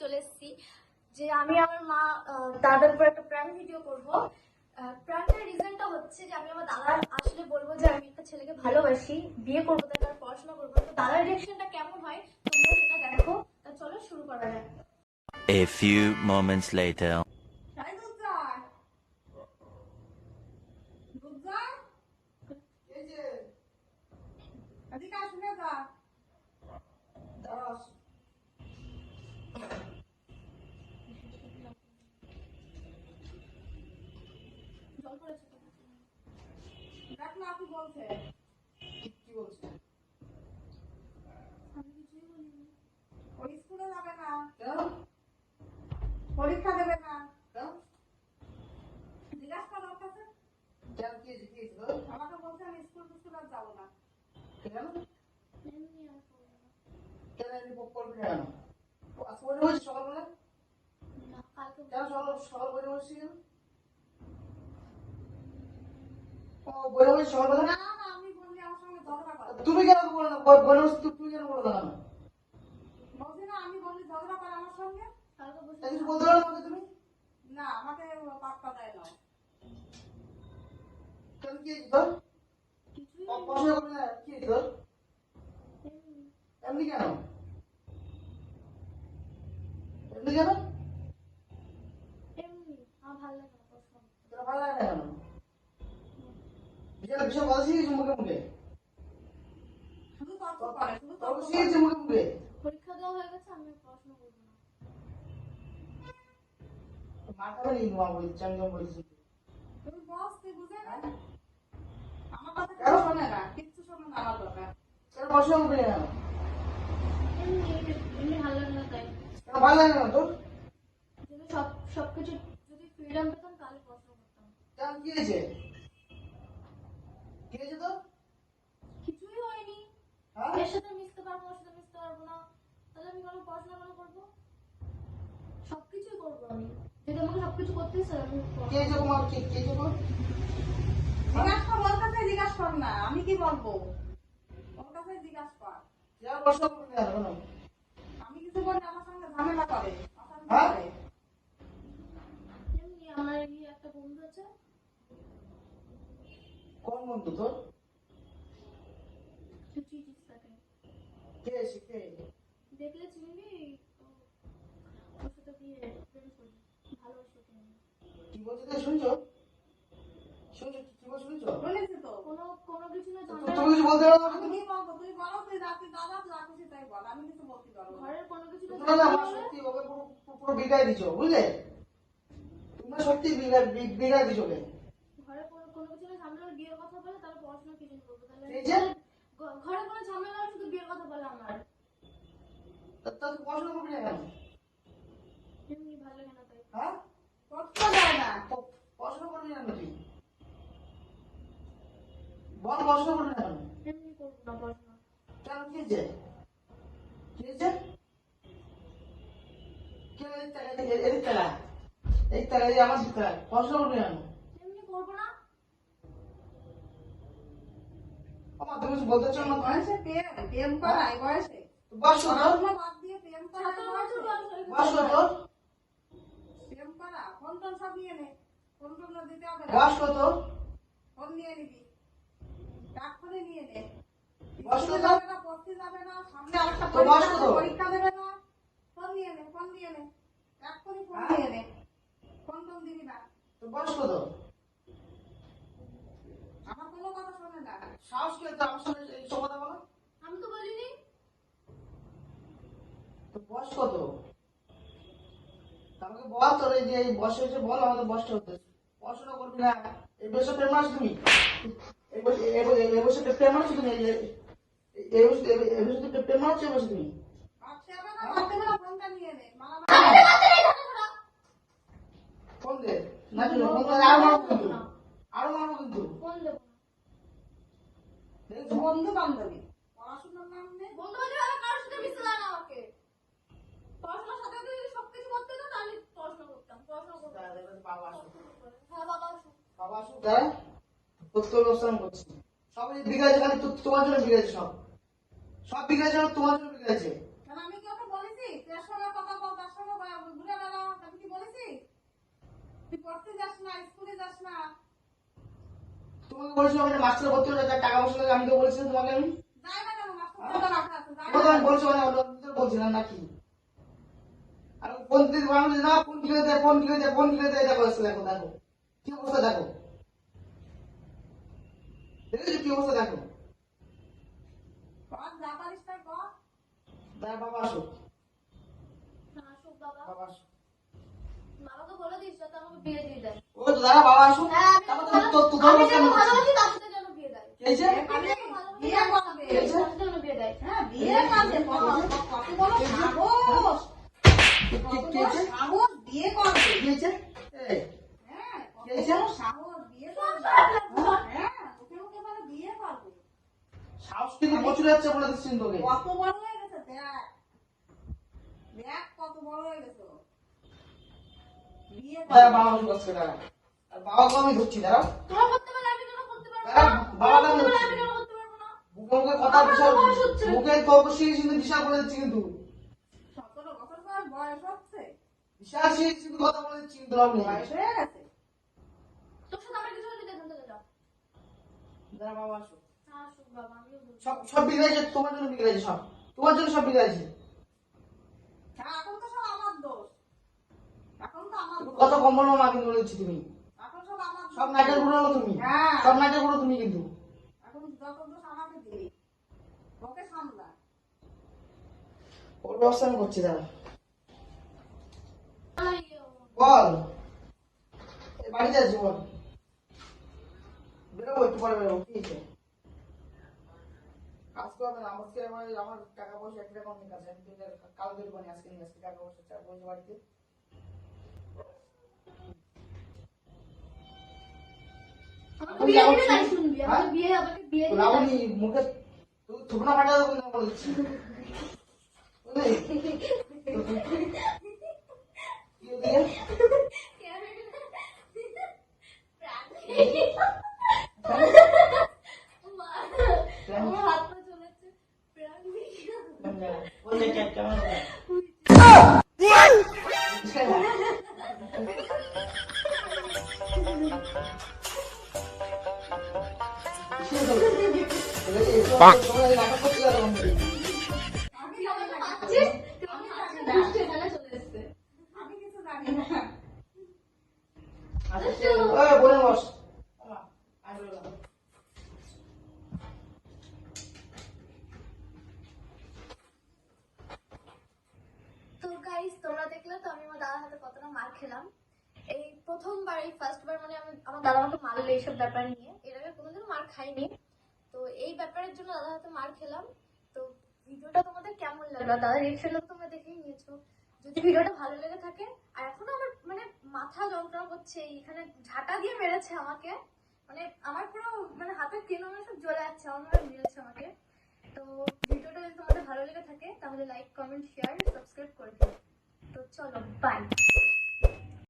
চলে এসেছি যে আমি আমার মা দাদার উপর একটা প্র্যাঙ্ক ভিডিও করব। প্র্যাঙ্কের রিজনটা হচ্ছে যে আমি আমার দাদার আসলে বলব যে আমি একটা ছেলেকে ভালোবাসি বিয়ে করব তার পড়াশোনা করব। তো দাদার রিয়াকশনটা কেমন হয় তোমরা সেটা দেখো। চলো শুরু করা যাক। A few moments later. তাই দুধজার দুধজার এই যে, এদিকে আসবে যা দাঁড়াও। জল পড়েছে তো। দেখ না আপনি বলছে কি বলছে? আমি কিছুই বলিনি ওই স্কুলে যাবে না পরীক্ষা দেবে না কেন? জিজ্ঞাসা করো কাছে কেন? আমাকে বলছে আমি স্কুল স্কুল আর যাব না কেন? এমনি আর করব। কেন কেন? আজকে সকালবেলা? কেন সকাল- সকাল বইটা বলছিস কেন? না না আমি বললি আমার সঙ্গে ঝগড়া করে তুমি কেন বলে তু- তুমি কেন বলে না না আমি বললি ঝগড়া করে আমার সঙ্গে। কালকে বসে তাই কিছু বলতে পারো আমাকে তুমি? না আমাকে পাত্তা দেয় না। কি কি এমনি কেন? এমনি কেন এমনি আমার ভালো লাগে না পড়াশোনা করতে। তোর ভালো লাগে না কেন বিশাল কথা শিখেছি মুখে মুখে শুধু তর্ক করে শুধু তর্ক তর্ক করে শিখেছি মুখে মুখে পরীক্ষা দেওয়া হয়ে গেছে আমি আর করব না মাথা বলি মা বলছি আমি যখন বলছি তুমি বস তুই বুঝে না আমার কথা কেন? শোনে না কিচ্ছু শোনে না আমার কথা কেন পড়াশোনা করবি না এমনি এমনি ভালো লাগে না তাই ভালো লাগে না তোর সব সবকিছু যদি ফ্রিডম পেতাম তাহলে পড়াশোনা করতাম কি হয়েছে হয়েছে তোর কিছুই হয়নি। হ্যাঁ? এর সাথে মিশতে পারব ওর সাথে মিশতে পারব না। তাহলে আমি কোনো পড়াশোনা কেন করব? সবকিছুই করব আমি। যদি আমাকে সবকিছু করতে ইচ্ছে আমি কি হয়েছে তোমার কি কি হয়েছে জিজ্ঞাসা কর ওর কাছে জিজ্ঞাসা কর না আমি কি বলব? ওর কাছে জিজ্ঞাসা কর। করবি না আমি কিছু বললে আমার সঙ্গে ঝামেলা করে হ্যাঁ? আমার একটা বন্ধু আছে কোন বন্ধু তোর? লুচিয়ে চিপস কে এসে কে? দেখলে চিনবি? তো ওর সাথে বিয়ে প্রেম করি ভালোবাসি ওকে কি বলছে তুই শুনছো? শুনছো কি বলছো শুনছো? শুনেছি তো। কোনো কোনো কিছু না তুমি কিছু বলতে পারো না আমি কি বলব? তুই বলো তুই রাতে দাদা তুই বল। আমি কিছু বলতে পারব ঘরের কোনো কিছু না না আমার ঝামেলা হলে সত্যি ওকে পুরো পুরো- পুরো দিছো বুঝলে? তোমরা সত্যি বিগাই বি- বিগাই দিছো ওকে। কোনো কিছু না ঝামেলা হলে বিয়ের কথা বলে তাহলে পড়াশোনা কি জন্য করব তাহলে ঘরে কোনো ঝামেলা হলে শুধু বিয়ের কথা বলে আমার। তা তুই পড়াশোনা করবি না কেন? এমনি ভালো লাগে না তাই। হ্যাঁ? করতে দেয় না। পড়াশোনা করবি না তুই বল পড়াশোনা করবি না এমনি করব না পড়াশোনা। কেন কি হয়েছে কি হয়েছে কেন এই টাকা এই- এই এই আমার পড়াশোনা করবি না কেন এমনি করব না আমার তুমি বলতে চাও না বয়সে প্রেম প্রেম করাই বয়সে। বস কত বাদ দিয়ে প্রেম করাই সতেরো বয়সে। বছর বয়স হয়ে গেছে। বস। কত প্রেম করা ফোন টোন সব নিয়ে নে। ফোন টোন না দিতে হবে না। বস ফোন নিয়ে নিবি। ডাক ফোনে নিয়ে নে। বয়স স্কুলে কত? যাবে না পড়তে যাবে না সামনে আরেকটা পরীক্ষা দেবে না। ফোন নিয়ে নে ফোন নিয়ে নে। এক্ষুনি ফোন হ্যাঁ? নিয়ে নে। ফোন টোন দিবি না। তো বস কত আমার কোনো কথা শোনে না সাহস কে তো আমার সাথে এই সব কথা বলো। আমি তো বলিনি। তো বয়স কত? আমাকে বল তোর এই যে এই বয়স হয়েছে বল আমাদের বয়সটা হতে পড়াশোনা করবি না এই বয়সে প্রেম আছো তুমি? এই বয়সে প্রেম আছো তুমি এই বয়সে এই- বয়সে প্রেম আছো এই বয়সে তুমি। আচ্ছা ফোন দে। না ফোন করে আরও মারবো কিন্তু ফোন দেবো না দেখছ? বন্ধু বান্ধবী পড়াশোনার নাম নেই বন্ধু বান্ধব আমার কারোর সাথে মিশতে না আমাকে। পড়াশোনার সাথে যদি সবকিছু করতে হতো তাহলে পড়াশোনা করতাম। পড়াশোনা করতাম। বাবা আসুক। হ্যাঁ বাবা আসুক। বাবা আসুক। তথ্য ব্যবস্থান করছি। সব বিগড়েছে খালি তোমার জন্য বিগড়েছে সব। সব বিগড়েছে তোমার জন্য বিগড়েছে আমি কি ওকে বলেছি? তুই সঙ্গে কথা বল তার সঙ্গে ঘুরে বেড়া। আমি কি বলেছি? তুই পড়তে যাস না স্কুলে যাস না। তোমাকে বলেছিলাম আমি মাস্টার ভর্তি হলে তার টাকা পয়সা লাগে আমি তো বলেছিলাম তোমাকে আমি। তো তো আমি বলছি মানে বলছিলাম নাকি? আর ফোন দিতে মানুষ না ফোন কিনে দেয় ফোন কিনে দেয় ফোন কিনে দেয় দেখো দেখো দেখো কি অবস্থা দেখো। দেখেছ কি অবস্থা দেখো। তাই কর দাঁড়া বাবা আসুক বাবা। বাবা বলে দিস আমাকে বিয়ে দিয়ে দেয়। ও তো বাবা আসো হ্যাঁ তো তো ভালো- আমি ভালোবাসি তার সাথে যেন বিয়ে দেয়। হয়েছে আমি বিয়ে করবে। সাথে যেন বিয়ে দেয়। হ্যাঁ বিয়ে করবে কত বড় সাহস কি- কত কি- কি বড় হয়েছে? সাহস। বিয়ে করবে কি হয়েছে এই, হ্যাঁ কত কি সাহস বিয়ে করবে হ্যাঁ ওকে ওকে বলে বিয়ে করবে। সাহস কিন্তু প্রচুর যাচ্ছে বলে দিচ্ছি তোকে। কত বড় হয়ে গেছে দেখ। দেখ কত বড় হয়ে গেছে। বিয়ে দাঁড়া করবে। বাবা বাবাকে আমি ধরছি দাঁড়াও। হ্যাঁ, মুখে মুখে কথা বিশাল তো বয়স মুখে তর্ক শিখে কিন্তু বিশাল বলে দিচ্ছি কিন্তু। বিশাল শিখে কথা বলে দিচ্ছি কিন্তু হয়ে হ্যাঁ বলছি সব তোমার জন্য সব। তোমার জন্য সব হ্যাঁ আমার দোষ। কত কম বলো মা কিন্তু বলে দিচ্ছি তুমি। সব নাটেরগুলো তুমি। হ্যাঁ। সব নাটেরগুলো তুমি কিন্তু। এখন যত দোষ আমাকে দিবি ওকে সামলা। ওর ব্যবস্থা আমি করছি দাঁড়া। বল। এই বাড়িতে আছি বল। বেরোবো একটু পরে বেরোবো কি আজকে হবে না আজকে আমার আমার টাকা পয়সা এক টাকা অনেক আছে। আমি কাল বেরোবো আজকে নিয়ে আসছি টাকা পয়সা টাকা পয়সা বাড়িতে। মুখে তুই থুবনা ফাটা দেবো না বলে দিচ্ছি বুঝলি? কি ওদিকে? আমার হাত পা চলেছে তোমরা দেখলে তো আমি আমার দাদার হাতে কতটা মার খেলাম। এই প্রথমবার এই ফার্স্ট বার মানে আমি আমার দাদা আমাকে এইসব ব্যাপার নিয়ে। এর আগে মার খাইনি। তো এই ব্যাপারের জন্য দাদার হাতে মার খেলাম। তো ভিডিওটা তোমাদের কেমন লাগল? আর দাদার রিয়েকশনটা তোমরা দেখেই নিয়েছো। যদি ভিডিওটা ভালো লেগে থাকে আর এখনও আমার মানে মাথা যন্ত্রণা করছে এখানে ঝাঁটা দিয়ে মেরেছে আমাকে মানে আমার পুরো মানে হাতের কেন সব জ্বলে যাচ্ছে আমার মনে মেরেছে আমাকে। তো ভিডিওটা যদি তোমাদের ভালো লেগে থাকে তাহলে লাইক কমেন্ট শেয়ার সাবস্ক্রাইব করে দিও। তো চলো বাই